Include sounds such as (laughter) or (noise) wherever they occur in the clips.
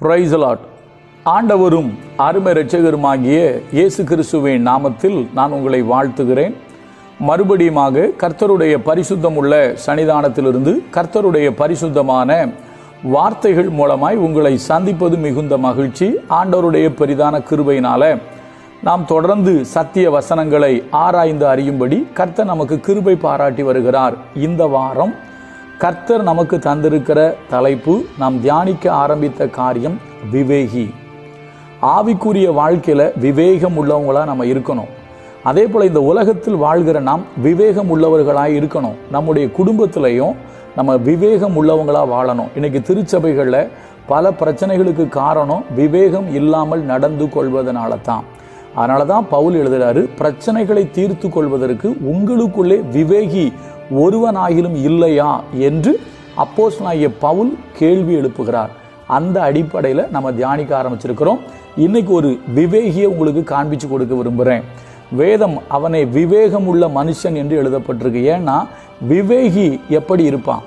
பிரைசலாட் ஆண்டவரும் அருமை இரட்சகருமாகிய இயேசு கிறிஸ்துவின் நாமத்தில் நான் உங்களை வாழ்த்துகிறேன். மறுபடியுமாக கர்த்தருடைய பரிசுத்தம் உள்ள சன்னிதானத்திலிருந்து கர்த்தருடைய பரிசுத்தமான வார்த்தைகள் மூலமாய் உங்களை சந்திப்பது மிகுந்த மகிழ்ச்சி. ஆண்டவருடைய பெரிதான கிருபையினால நாம் தொடர்ந்து சத்திய வசனங்களை ஆராய்ந்து அறியும்படி கர்த்தர் நமக்கு கிருபை பாராட்டி வருகிறார். இந்த வாரம் கர்த்தர் நமக்கு தந்திருக்கிற தலைப்பு நாம் தியானிக்க ஆரம்பித்த காரியம் விவேகி. ஆவிக்குரிய வாழ்க்கையில் விவேகம் உள்ளவங்களாக நம்ம இருக்கணும். அதே போல் இந்த உலகத்தில் வாழ்கிற நாம் விவேகம் உள்ளவர்களாக இருக்கணும். நம்முடைய குடும்பத்திலையும் நம்ம விவேகம் உள்ளவங்களாக வாழணும். இன்னைக்கு திருச்சபைகளில் பல பிரச்சனைகளுக்கு காரணம் விவேகம் இல்லாமல் நடந்து கொள்வதனால தான் அதனால தான் பவுல் எழுதுகிறாரு பிரச்சனைகளை தீர்த்து கொள்வதற்கு உங்களுக்குள்ளே விவேகி ஒருவனாகிலும் இல்லையா என்று அப்போஸ் பவுல் கேள்வி எழுப்புகிறார். அந்த அடிப்படையில் நம்ம தியானிக்க ஆரம்பிச்சிருக்கிறோம். இன்னைக்கு ஒரு விவேகியை உங்களுக்கு காண்பிச்சு கொடுக்க விரும்புகிறேன் வேதம் அவனை விவேகம் உள்ள மனுஷன் என்று எழுதப்பட்டிருக்கு. ஏன்னா விவேகி எப்படி இருப்பான்?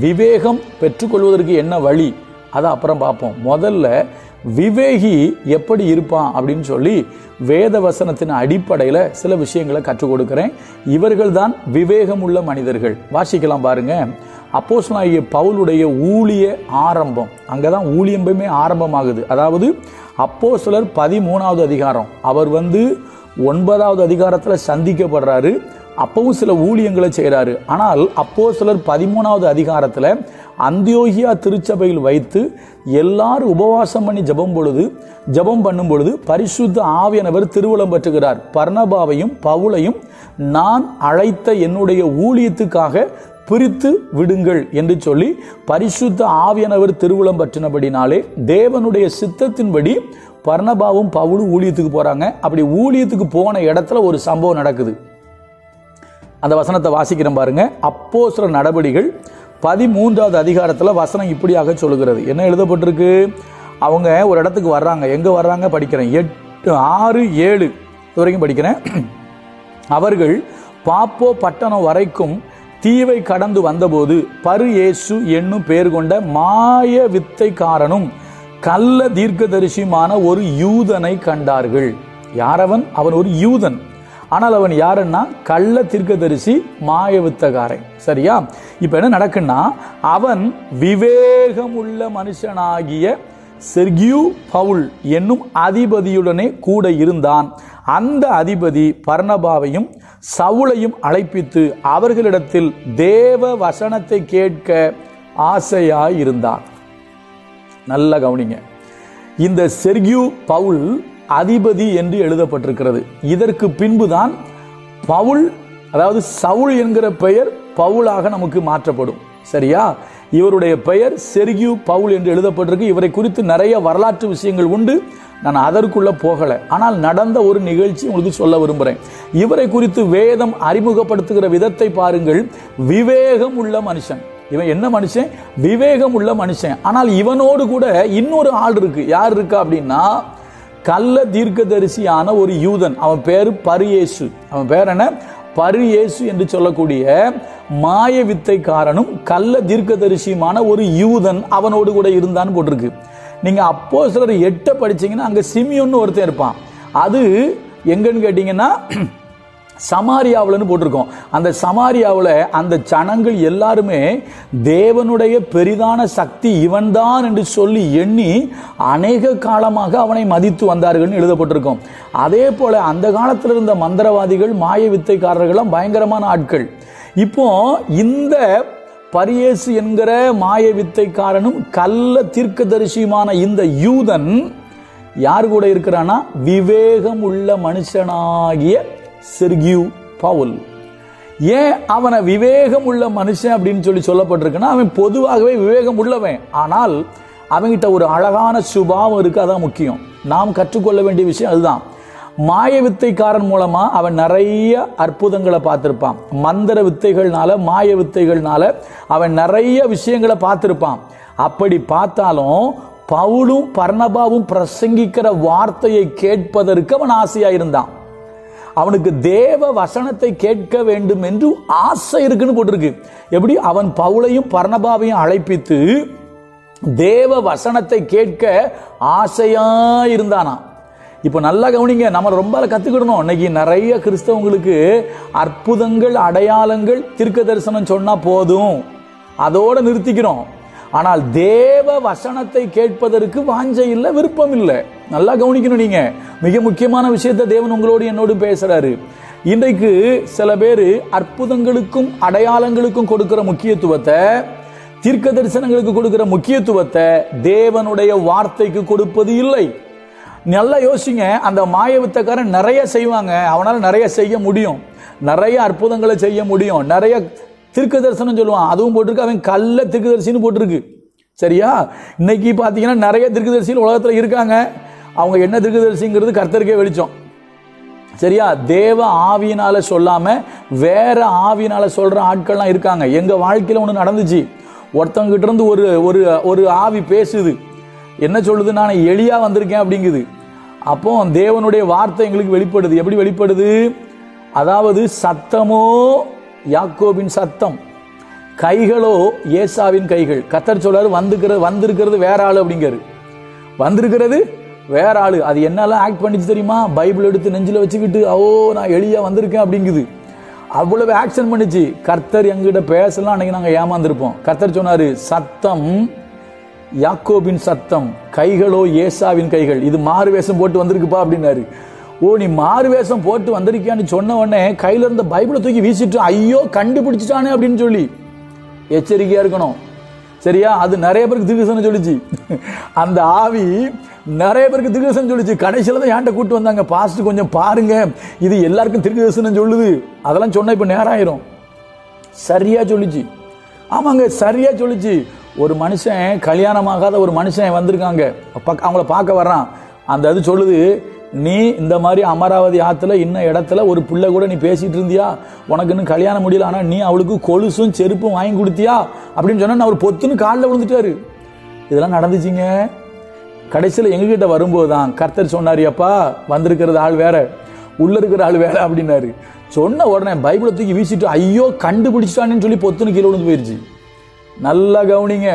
விவேகம் பெற்றுக்கொள்வதற்கு என்ன வழி? அதை அப்புறம் பார்ப்போம். முதல்ல விவேகி எப்படி இருப்பான் அப்படின்னு சொல்லி வேத வசனத்தின் அடிப்படையில் சில விஷயங்களை கற்றுக் கொடுக்கிறேன். இவர்கள் தான் விவேகம் உள்ள மனிதர்கள். வாசிக்கலாம் பாருங்க. அப்போஸ் பவுலுடைய ஊழிய ஆரம்பம். அங்கே தான் ஊழியம்பமே ஆரம்பமாகுது. அதாவது அப்போ சிலர் பதிமூணாவது அதிகாரம். அவர் வந்து ஒன்பதாவது அதிகாரத்தில் சந்திக்கப்படுறாரு. அப்பவும் சில ஊழியங்களை செய்கிறாரு ஆனால் அப்போ சிலர் பதிமூணாவது அதிகாரத்தில் அந்தியோகியா திருச்சபையில் வைத்து எல்லாரும் உபவாசம் பண்ணி ஜெபம் பொழுது ஜெபம் பண்ணும் பொழுது பரிசுத்த ஆவியானவர் திருவுளம் பெற்றுகிறார். பர்ணபாவையும் பவுளையும் நான் அழைத்த என்னுடைய ஊழியத்துக்காக பிரித்து விடுங்கள் என்று சொல்லி பரிசுத்த ஆவியானவர் திருவுளம் பற்றினபடினாலே தேவனுடைய சித்தத்தின்படி பர்ணபாவும் பவுலும் ஊழியத்துக்கு போகிறாங்க அப்படி ஊழியத்துக்கு போன இடத்துல ஒரு சம்பவம் நடக்குது. அந்த வசனத்தை வாசிக்கிறேன் பாருங்க. அப்போ சில நடவடிகள் பதிமூன்றாவது அதிகாரத்தில் வசனம் இப்படியாக சொல்லுகிறது. என்ன எழுதப்பட்டிருக்கு? அவங்க ஒரு இடத்துக்கு வர்றாங்க. எங்கே வர்றாங்க படிக்கிறேன். எட்டு ஆறு ஏழு. இது வரைக்கும் படிக்கிறேன். (clears throat) அவர்கள் பாப்போ பட்டணம் வரைக்கும் தீவை கடந்து வந்தபோது பரு ஏசு என்னும் பேர் கொண்ட மாய வித்தைக்காரனும் கள்ள தீர்க்கதரிசியுமான ஒரு யூதனை கண்டார்கள். யாரவன் அவன் ஒரு யூதன். ஆனால் அவன் யாருன்னா? கள்ள தீர்க்கதரிசி மாயவித்தகாரன் சரியா? இப்ப என்ன நடக்குன்னா அவன் விவேகமுள்ள மனுஷனாகிய செர்கியூ பவுல் என்னும் அதிபதியுடனே கூட இருந்தான். அந்த அதிபதி பர்ணபாவையும் சவுளையும் அழைப்பித்து அவர்களிடத்தில் தேவ வசனத்தை கேட்க ஆசையாய் இருந்தான் நல்ல கவனிங்க. இந்த செர்கியூ பவுல் அதிபதி என்று எழுதப்பட்டிருக்கிறது. இதற்கு பின்புதான் பவுல் அதாவது சவுல் என்கிற பெயர் பவுலாக நமக்கு மாற்றப்படும். சரியா? இவருடைய பெயர் செர்கியூ பவுல் என்று எழுதப்பட்டிருக்கு. இவரை குறித்து நிறைய வரலாற்று விஷயங்கள் உண்டு. நான் அதற்குள்ள போகல. ஆனால் நடந்த ஒரு நிகழ்ச்சி உங்களுக்கு சொல்ல விரும்புகிறேன் இவரை குறித்து வேதம் அறிமுகப்படுத்துகிற விதத்தை பாருங்கள். விவேகம் உள்ள மனுஷன். இவன் என்ன மனுஷன்? விவேகம் உள்ள மனுஷன். ஆனால் இவனோடு கூட இன்னொரு ஆள் இருக்கு. யார் இருக்கா அப்படின்னா கள்ள தீர்க்கதரிசியான ஒரு யூதன். அவன் பேர் பரியேசு. அவன் பேர் என்ன? பரியேசு என்று சொல்லக்கூடிய மாய வித்தைக்காரனும் கள்ள தீர்க்கதரிசியுமான ஒரு யூதன் அவனோடு கூட இருந்தான்னு போட்டிருக்கு. நீங்கள் அப்போ சிலர் எட்டை படிச்சீங்கன்னா அங்கே சிமியோன்னு ஒருத்தன் இருப்பான். அது எங்கன்னு கேட்டிங்கன்னா சமாரியாவில்னு போட்டிருக்கோம். அந்த சமாரியாவில் அந்த ஜனங்கள் எல்லாருமே தேவனுடைய பெரிதான சக்தி இவன்தான் என்று சொல்லி எண்ணி அநேக காலமாக அவனை மதித்து வந்தார்கள் எழுதப்பட்டிருக்கும். அதே போல் அந்த காலத்தில் இருந்த மந்திரவாதிகள் மாய வித்தைக்காரர்களும் பயங்கரமான ஆட்கள். இப்போ இந்த பரியேசு என்கிற மாய வித்தைக்காரனும் கள்ள தீர்க்கதரிசியுமான இந்த யூதன் யார் கூட இருக்கிறான்னா விவேகம் உள்ள மனுஷனாகிய செர்கியூ பவுல். ஏன் அவனை விவேகம் உள்ள மனுஷன் அப்படின்னு சொல்லி சொல்லப்பட்டிருக்குன்னா அவன் பொதுவாகவே விவேகம் உள்ளவன். ஆனால் அவன்கிட்ட ஒரு அழகான சுபாவம் இருக்கு அதான் முக்கியம். நாம் கற்றுக்கொள்ள வேண்டிய விஷயம் அதுதான். மாய வித்தைக்காரன் மூலமா அவன் நிறைய அற்புதங்களை பார்த்துருப்பான். மந்திர வித்தைகள்னால மாய வித்தைகள்னால அவன் நிறைய விஷயங்களை பார்த்துருப்பான். அப்படி பார்த்தாலும் பவுலும் பர்ணபாவும் பிரசங்கிக்கிற வார்த்தையை கேட்பதற்கு அவன் ஆசையா இருந்தான் அவனுக்கு தேவ வசனத்தை கேட்க வேண்டும் என்று ஆசை இருக்குன்னு போட்டிருக்கு. எப்படி? அவன் பவுலையும் பர்ணபாவையும் அழைப்பித்து தேவ வசனத்தை கேட்க ஆசையா இருந்தானா? இப்போ நல்லா கவனிங்க நம்ம ரொம்ப கற்றுக்கிடணும் இன்னைக்கு நிறைய கிறிஸ்தவங்களுக்கு அற்புதங்கள் அடையாளங்கள் தீர்க்க தரிசனம் சொன்னால் போதும். அதோடு நிறுத்திக்கிறோம். ஆனால் தேவ வசனத்தை கேட்பதற்கு வாஞ்சை இல்லை விருப்பம் இல்லை. நல்லா கவனிக்கணும் நீங்க. மிக முக்கியமான விஷயத்தை தேவன் உங்களோடு என்னோடு பேசுறாரு. இன்றைக்கு சில பேர் அற்புதங்களுக்கும் அடையாளங்களுக்கும் கொடுக்கிற முக்கியத்துவத்தை தீர்க்க தரிசனங்களுக்கு கொடுக்கிற முக்கியத்துவத்தை தேவனுடைய வார்த்தைக்கு கொடுப்பது இல்லை. நல்லா யோசிங்க அந்த மாய வித்தக்காரன் நிறைய செய்வாங்க. அவனால் நிறைய செய்ய முடியும். நிறைய அற்புதங்களை செய்ய முடியும். நிறைய திருக்கு தரிசனம் சொல்லுவான். அதுவும் போட்டிருக்கு. அவன் கல்ல தீர்க்கதரிசின்னு போட்டிருக்கு. சரியா? இன்னைக்கு பார்த்தீங்கன்னா நிறைய தீர்க்கதரிசிகள் உலகத்தில் இருக்காங்க. அவங்க என்ன தீர்க்கதரிசிங்கிறது கர்த்தருக்கே வெளிச்சம். சரியா? தேவ ஆவியினால சொல்லாம வேற ஆவியினால சொல்ற ஆட்கள்லாம் இருக்காங்க. எங்க வாழ்க்கையில ஒன்று நடந்துச்சு. ஒருத்தவங்க இருந்து ஒரு ஒரு ஒரு ஆவி பேசுது. என்ன சொல்லுது? நான் எளியா வந்திருக்கேன் அப்படிங்குது. அப்போ தேவனுடைய வார்த்தை எங்களுக்கு வெளிப்படுது. எப்படி வெளிப்படுது? அதாவது சத்தமோ யாக்கோபின் சத்தம். கைகளோ ஏசாவின் கைகள். கத்தர் சொல்றாரு வந்துக்கிறது வந்திருக்கிறது வேற ஆள் அப்படிங்கிறது வந்திருக்கிறது வேற ஆள் அது என்னெல்லாம் ஆக்ட் பண்ணிச்சு தெரியுமா? பைபிள் எடுத்து நெஞ்சில் வச்சுக்கிட்டு ஓ நான் எளியா வந்திருக்கேன் அப்படிங்குது. அவ்வளவு ஆக்ஷன் பண்ணிச்சு. கர்த்தர் எங்கிட்ட பேசலாம் அன்னைக்கு நாங்கள் ஏமாந்துருப்போம். கர்த்தர் சொன்னாரு சத்தம் யாக்கோபின் சத்தம் கைகளோ ஏசாவின் கைகள். இது மாறு வேஷம் போட்டு வந்திருக்குப்பா அப்படின்னாரு. ஓ நீ மாறு வேஷம் போட்டு வந்திருக்கியான்னு சொன்ன உடனே கையில இருந்த பைபிளை தூக்கி வீசிட்டு ஐயோ கண்டுபிடிச்சிட்டானே அப்படின்னு சொல்லி எச்சரிக்கையா இருக்கணும். சரியா? அது நிறைய பேருக்கு திருகசனம் சொல்லிச்சு. அந்த ஆவி நிறைய பேருக்கு திருகசனம் சொல்லிச்சு. கடைசியில தான் ஏன்ட்ட கூட்டு வந்தாங்க. பாஸ்ட் கொஞ்சம் பாருங்க. இது எல்லாருக்கும் திருகசனம் சொல்லுது. அதெல்லாம் சொன்னா இப்ப நேரம் ஆயிரும் சரியா சொல்லிச்சு. ஆமாங்க சரியா சொல்லிச்சு. ஒரு மனுஷன் கல்யாணமாகாத ஒரு மனுஷன் வந்திருக்காங்க. அவங்கள பார்க்க வர்றான். அந்த அது சொல்லுது நீ இந்த மாதிரி அமராவதி ஆற்றுல இன்ன இடத்துல ஒரு பிள்ளை கூட நீ பேசிகிட்டு இருந்தியா? உனக்கு இன்னும் கல்யாணம் முடியல ஆனால் நீ அவளுக்கு கொலுசும் செருப்பும் வாங்கி கொடுத்தியா? அப்படின்னு சொன்னால் அவர் பொத்துன்னு காலில் விழுந்துட்டாரு. இதெல்லாம் நடந்துச்சுங்க. கடைசியில் எங்ககிட்ட வரும்போது தான் கர்த்தர் சொன்னார் அப்பா வந்திருக்கிறது ஆள் வேற. உள்ள இருக்கிற ஆள் வேற அப்படின்னாரு. சொன்ன உடனே பைபிளை தூக்கி வீசிட்டு ஐயோ கண்டுபிடிச்சிட்டானேன்னு சொல்லி பொத்துன்னு கீழே விழுந்து போயிருச்சு. நல்லா கவனிங்க.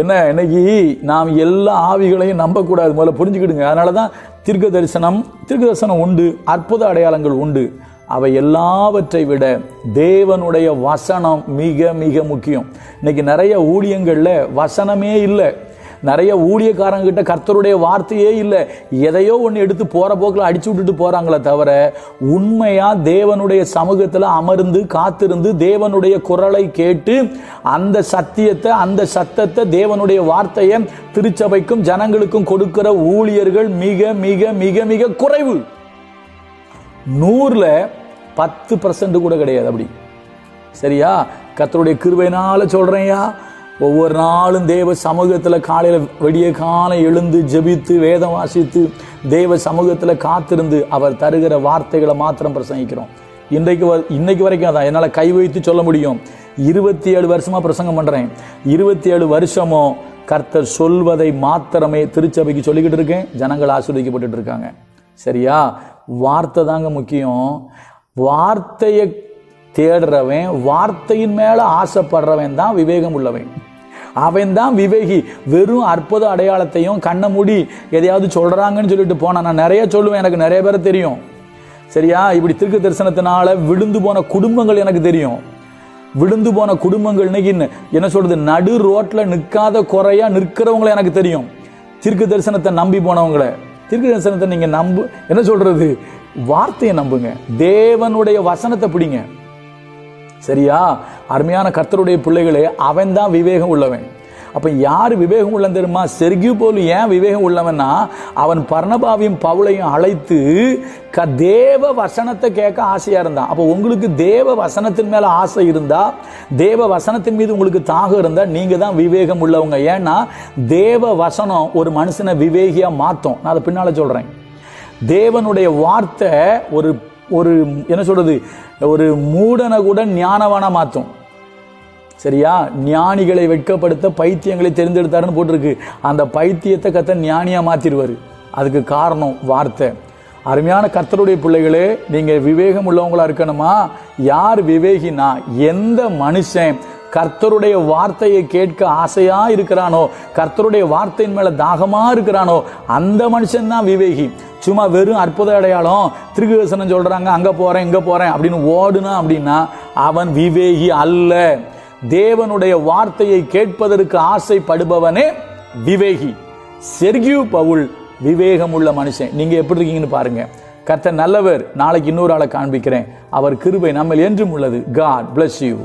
என்ன இன்னைக்கு நாம் எல்லா ஆவிகளையும் நம்பக்கூடாது. முதல்ல புரிஞ்சுக்கிடுங்க. அதனால தான் தீர்க்க தரிசனம் தீர்க்க தரிசனம் உண்டு அற்புத அடையாளங்கள் உண்டு. அவை எல்லாவற்றை விட தேவனுடைய வசனம் மிக மிக முக்கியம். இன்னைக்கு நிறைய ஊழியங்களில் வசனமே இல்லை. நிறைய ஊழியக்காரங்க கிட்ட கர்த்தருடைய வார்த்தையே இல்லை. எதையோ ஒன்று எடுத்து போகிற போக்கில் அடிச்சு விட்டுட்டு போகிறாங்களே தவிர உண்மையாக தேவனுடைய சமூகத்தில் அமர்ந்து காத்திருந்து தேவனுடைய குரலை கேட்டு அந்த சத்தியத்தை அந்த சத்தத்தை தேவனுடைய வார்த்தையை திருச்சபைக்கும் ஜனங்களுக்கும் கொடுக்கிற ஊழியர்கள் மிக மிக மிக மிக குறைவு. நூறில் பத்து பர்சன்ட் கூட கிடையாது அப்படி. சரியா? கர்த்தருடைய கிருவையினால சொல்றேன்யா. ஒவ்வொரு நாளும் தேவ சமூகத்தில் காலையில் வெடிய காலம் எழுந்து ஜெபித்து வேதம் வாசித்து தேவ சமூகத்தில் காத்திருந்து அவர் தருகிற வார்த்தைகளை மாத்திரம் பிரசங்கிக்கிறோம். இன்றைக்கு வ- இன்னைக்கு வரைக்கும் அதான். என்னால் கை வைத்து சொல்ல முடியும். இருபத்தி ஏழு வருஷமாக பிரசங்கம் பண்ணுறேன் இருபத்தி ஏழு வருஷமும் கர்த்தர் சொல்வதை மாத்திரமே திருச்சபைக்கு சொல்லிக்கிட்டு இருக்கேன். ஜனங்கள் ஆசீர்வதிக்கப்பட்டு இருக்காங்க. சரியா? வார்த்தை தாங்க முக்கியம். வார்த்தையை தேடுறவன் வார்த்தையின் மேலே ஆசைப்படுறவன் தான் விவேகம் உள்ளவன். அவன் தான் விவேகி. வெறும் அற்புத அடையாளத்தையும் கண்ணை மூடி எதையாவது சொல்றாங்கன்னு சொல்லிட்டு போனான் நான் நிறைய சொல்லுவேன் எனக்கு நிறைய பேர் தெரியும். சரியா? இப்படி திருக்கு தரிசனத்தினால விழுந்து போன குடும்பங்கள் எனக்கு தெரியும். விழுந்து போன குடும்பங்கள் இன்னைக்கு என்ன- சொல்றது? நடு ரோட்ல நிற்காத குறையா நிற்கிறவங்கள எனக்கு தெரியும். திருக்கு தரிசனத்தை நம்பி போனவங்கள. திருக்கு தரிசனத்தை நீங்க நம்பு என்ன சொல்றது? வார்த்தையை நம்புங்க. தேவனுடைய வசனத்தை பிடிங்க. சரியா? அருமையான கர்த்தருடைய பிள்ளைகளே அவன் தான் விவேகம் உள்ளவன். அப்போ யார் விவேகம் உள்ளன் தெரியுமா? செர்கியூ போல் ஏன் விவேகம் உள்ளவன்னா அவன் பர்ணபாவையும் பவுளையும் அழைத்து க தேவ வசனத்தை கேட்க ஆசையாக இருந்தான். அப்போ உங்களுக்கு தேவ வசனத்தின் மேலே ஆசை இருந்தால் தேவ வசனத்தின் மீது உங்களுக்கு தாகம் இருந்தால் நீங்கள் தான் விவேகம் உள்ளவங்க. ஏன்னா தேவ வசனம் ஒரு மனுஷனை விவேகியாக மாற்றும் நான் அதை பின்னால் சொல்கிறேன் தேவனுடைய வார்த்தை ஒரு ஒரு என்ன சொல்றது ஒரு மூடனை கூட ஞானவானா மாற்றும் சரியா? ஞானிகளை வெட்கப்படுத்த பைத்தியங்களை தெரிந்தெடுத்தாருன்னு போட்டிருக்கு. அந்த பைத்தியத்தை கத்த ஞானியா மாத்திருவாரு. அதுக்கு காரணம் வார்த்தை. அருமையான கர்த்தருடைய பிள்ளைகளே நீங்க விவேகம் உள்ளவங்களா இருக்கணுமா? யார் விவேகினா எந்த மனுஷன் கர்த்தருடைய வார்த்தையை கேட்க ஆசையா இருக்கிறானோ? கர்த்தருடைய வார்த்தையின் மேல தாகமா இருக்கிறானோ? அந்த மனுஷன் தான் விவேகி. சும்மா வெறும் அற்புத அடையாளம். திருகுவசனம் சொல்றாங்க அங்க போறேன் இங்க போறேன் அப்படின்னு ஓடுனா அப்படின்னா அவன் விவேகி அல்ல. தேவனுடைய வார்த்தையை கேட்பதற்கு ஆசைப்படுபவனே விவேகி. செர்கியூ பவுல் விவேகம் உள்ள மனுஷன். நீங்க எப்படி இருக்கீங்கன்னு பாருங்க. கர்த்தர் நல்லவர். நாளைக்கு இன்னொரு ஆளை காண்பிக்கிறேன். அவர் கிருபை நம்ம என்றும் உள்ளது. God bless you